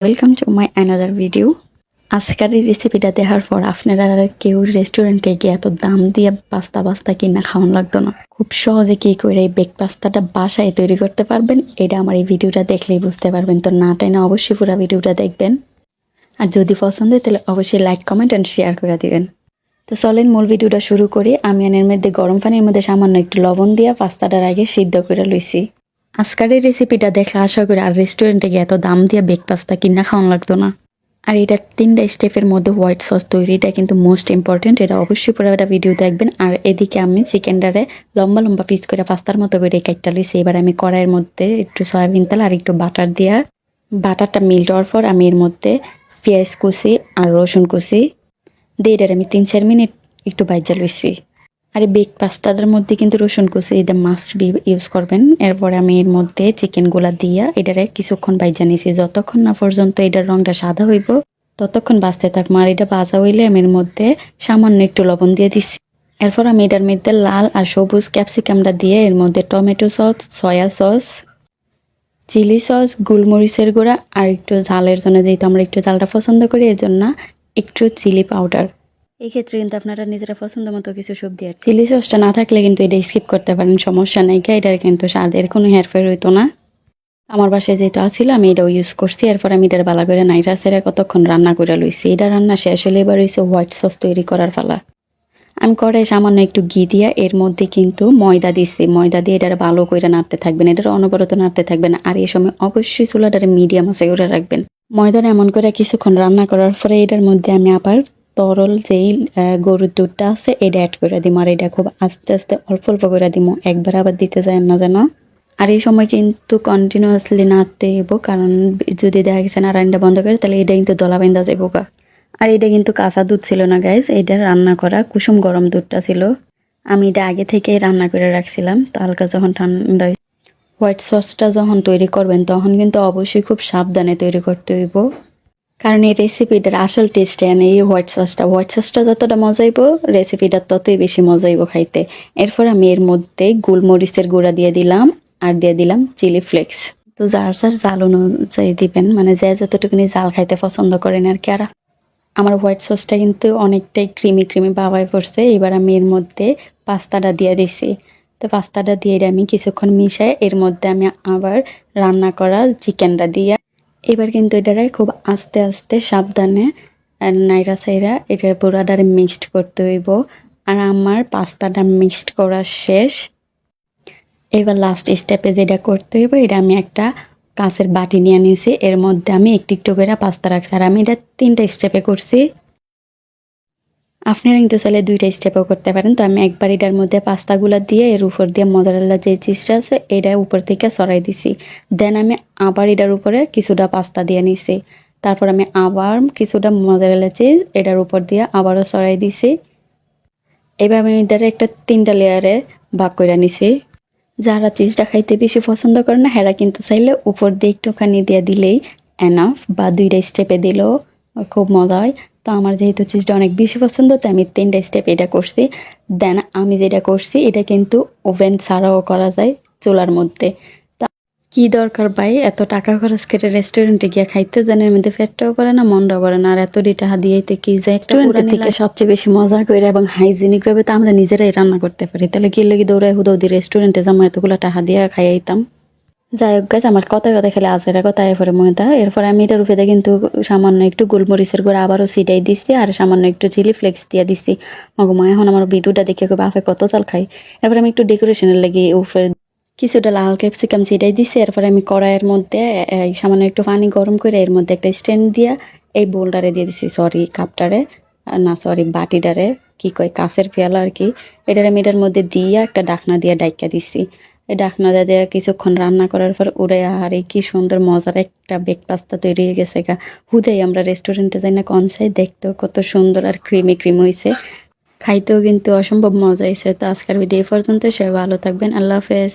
Welcome to my another video আজকের এই রেসিপিটা দেখার পর আপনারা আর কেউ রেস্টুরেন্টে গিয়ে এত দাম দিয়ে পাস্তা পাস্তা কিনা খাওয়ান লাগতো না। খুব সহজে কি করে এই পাস্তাটা বাসায় তৈরি করতে পারবেন, এটা আমার এই ভিডিওটা দেখলেই বুঝতে পারবেন। তো না টাই না অবশ্যই পুরো ভিডিওটা দেখবেন। আর যদি পছন্দ হয়, তাহলে অবশ্যই লাইক কমেন্ট অ্যান্ড শেয়ার করে দিবেন। তো চলেন মূল ভিডিওটা শুরু করি। আমি এর মধ্যে গরম পানির মধ্যে সামান্য একটু লবণ দিয়ে পাস্তাটার আগে সিদ্ধ করে লইছি। আজকের এই রেসিপিটা দেখলে আশা করি আর রেস্টুরেন্টে গিয়ে এত দাম দিয়ে বেক পাস্তা কিনা খাওয়ান লাগতো না। আর এটা তিনটা স্টেপের মধ্যে হোয়াইট সস তৈরি, এটা কিন্তু মোস্ট ইম্পর্টেন্ট এটা অবশ্যই পুরো একটা ভিডিও দেখবেন। আর এদিকে আমি চিকেনটারে লম্বা লম্বা পিস করে পাস্তার মতো করে কাটটা লইছি। এবার আমি কড়াইয়ের মধ্যে একটু সয়াবিন তেল আর একটু বাটার দিয়া বাটারটা মিল্ট হওয়ার পর আমি এর মধ্যে পেঁয়াজ কুচি আর রসুন কুচি। দিয়ে এটার আমি তিন চার মিনিট একটু বাইজা লইছি। আর এই পাস্তাটার মধ্যে কিন্তু রসুন কুচি এটা মাস্ট বি ইউজ করবেন। এরপরে আমি এর মধ্যে চিকেনগুলা দিয়া এটারে কিছুক্ষণ বাইজা নিছি যতক্ষণ না পর্যন্ত এটার রংটা সাদা হইব, ততক্ষণ বাঁচতে থাকব। আর এটা বাজা হইলে আমি এর মধ্যে সামান্য একটু লবণ দিয়ে দিছি। এরপর আমি এটার মধ্যে লাল আর সবুজ ক্যাপসিকামটা দিয়ে এর মধ্যে tomato sauce soya sauce chilli sauce গোলমরিচের গুঁড়া আর একটু ঝালের জন্য যেহেতু আমরা একটু ঝালটা পছন্দ করি, এর জন্য একটু চিলি পাউডার এই ক্ষেত্রে কিন্তু আপনারা নিজেরা পছন্দ মতো কিছু সবজি আর চিলি সসটা না থাকলে কিন্তু এটা স্কিপ করতে পারেন, সমস্যা নাই। এটার কিন্তু স্বাদের কোনো হেয়ার হেরফের হইতো না। আমার বাসায় যেহেতু আসছিল আমি এটাও ইউজ করছি। এরপর আমি এটার বালা করে নাইরা সেরে কতক্ষণ রান্না করে লইছি। এটা রান্না শেষ হলে এবার হয়েছে হোয়াইট সস তৈরি করার ফালা আমি কড়াই সামান্য একটু ঘি দিয়া এর মধ্যে কিন্তু ময়দা দিচ্ছি ময়দা দিয়ে এটার ভালো করে নাড়তে থাকবেন। এটার অনবরত নাড়তে থাকবেন। আর এই সময় অবশ্যই চুলাটার মিডিয়াম আছে করে রাখবেন। ময়দাটা এমন করে কিছুক্ষণ রান্না করার পরে এটার মধ্যে আমি আবার তরল যেই গরুর দুধটা আছে, এটা অ্যাড করে দিম। আর এটা খুব আস্তে আস্তে অল্প অল্প করে দিম। একবার আবার দিতে যায় না যেন। আর এই সময় কিন্তু কন্টিনিউয়াসলি নাড়তে হইব, কারণ যদি দেখা গেছে না রান্না বন্ধ করে, তাহলে এটা কিন্তু দলা বেঁধা যাব গা। আর এটা কিন্তু কাঁচা দুধ ছিল না গাইজ এটা রান্না করা কুসুম গরম দুধটা ছিল। আমি এটা আগে থেকেই রান্না করে রাখছিলাম। তো হালকা যখন ঠান্ডা হোয়াইট সসটা যখন তৈরি করবেন, তখন কিন্তু অবশ্যই খুব সাবধানে তৈরি করতে হইব। কারণ এই রেসিপিটার আসল টেস্টে এনে এই হোয়াইট সসটা হোয়াইট সসটা যতটা মজাইব রেসিপিটা ততই বেশি মজাইব খাইতে। এরপর আমি এর মধ্যে গোলমরিচের গুঁড়া দিয়ে দিলাম আর দিয়ে দিলাম চিলি ফ্লেক্স তো যার যার জাল অনুযায়ী দিবেন মানে যে যতটুকুনি জাল খাইতে পছন্দ করেন আর কি আর। আমার হোয়াইট সসটা কিন্তু অনেকটাই ক্রিমি ক্রিমি বাবাই পড়ছে। এবার আমি এর মধ্যে পাস্তাটা দিয়ে দিছি। তো পাস্তাটা দিয়ে আমি কিছুক্ষণ মিশাই এর মধ্যে আমি আবার রান্না করা চিকেনটা দিয়ে এবার কিন্তু এটারে খুব আস্তে আস্তে সাবধানে নাইরা সাইরা এটার পুরাটারে মিক্সড করতে হইব। আর আমার পাস্তাটা মিক্সড করা শেষ। এবার লাস্ট স্টেপে যেটা করতে হইব, এটা আমি একটা কাঁচের বাটি নিয়ে নিয়েছি এর মধ্যে আমি একটু একটু করে পাস্তা রাখছি। আর আমি এটা তিনটা স্টেপে করছি। আপনারা কিন্তু চাইলে দুইটা স্টেপও করতে পারেন। তো আমি একবার এটার মধ্যে পাস্তাগুলো দিয়ে, এর উপর দিয়ে মজারেলা যে চিজটা আছে, এটা উপর থেকে সরাই দিছি। দেন আমি আবার এটার উপরে কিছুটা পাস্তা দিয়ে নিছি। তারপর আমি আবার কিছুটা মজারেলা চিজ এটার উপর দিয়ে আবারও সরাই দিছি। এবার আমি এটার একটা তিনটা লেয়ারে ভাগ করে নিছি। যারা চিজটা খাইতে বেশি পছন্দ করে না, হেরা কিন্তু চাইলে উপর দিয়ে একটুখানি দিয়ে দিলেই এনাফ বা দুইটা স্টেপে দিলেও খুব মজা হয়। তো আমার যেহেতু চিজটা অনেক বেশি পছন্দ তো আমি তিনটা স্টেপ এটা করছি। দেন আমি যেটা করছি এটা কিন্তু ওভেন ছাড়াও করা যায় চুলার মধ্যে। তা কি দরকার ভাই? এত টাকা খরচ করে রেস্টুরেন্টে গিয়ে খাইতে জানে এর মধ্যে ফেটটাও করে না মনটাও করে না। আর এত টাকা দিয়েতে কি যায় রেস্টুরেন্টের থেকে সবচেয়ে বেশি মজা করে এবং হাইজিনিক ভাবে তো আমরা নিজেরাই রান্না করতে পারি। তাহলে কি লেগে দৌড়াই হুদৌদি রেস্টুরেন্টে যাব এতগুলো টাকা দিয়ে খাইয়াইতাম। যাই হোক গাছ আমার কথা কথা খেলে আজেরা কথা এরপরে ময়দা এরপরে আমি এটার উপরে কিন্তু সামান্য একটু গোলমরিচের গুঁড়া আবারও সিটাই দিচ্ছি আর সামান্য একটু চিলি ফ্লেক্স দিয়ে দিচ্ছি। মগমা এখন আমার ভিডিওটা দেখে খুব আফে কত চাল খাই। এরপরে আমি একটু ডেকোরেশনের লেগে উপরে। কিছুটা লাল ক্যাপসিকাম ছিটাই দিছি এরপরে আমি কড়াইয়ের মধ্যে সামান্য একটু পানি গরম করে এর মধ্যে একটা স্ট্যান্ড দিয়া এই বোলটারে দিয়ে দিছি সরি কাপটারে। না সরি বাটিটারে। কি কয় কাঁচের পেয়ালা আর কি। এটার আমি এটার মধ্যে দিয়ে একটা ডাকনা দিয়ে ডাইকা দিছি এই ডাকনা দিয়ে কিছুক্ষণ রান্না করার পর উড়ে এই কি সুন্দর মজার একটা পাস্তা তৈরি হয়ে গেছে গা। হুদেই আমরা রেস্টুরেন্টে যাই না, কনসাই দেখতেও কত সুন্দর আর ক্রিমি ক্রিম হয়েছে খাইতেও কিন্তু অসম্ভব মজা হয়েছে তো আজকের ভিডিও পর্যন্ত সবাই ভালো থাকবেন, আল্লাহ হাফেজ।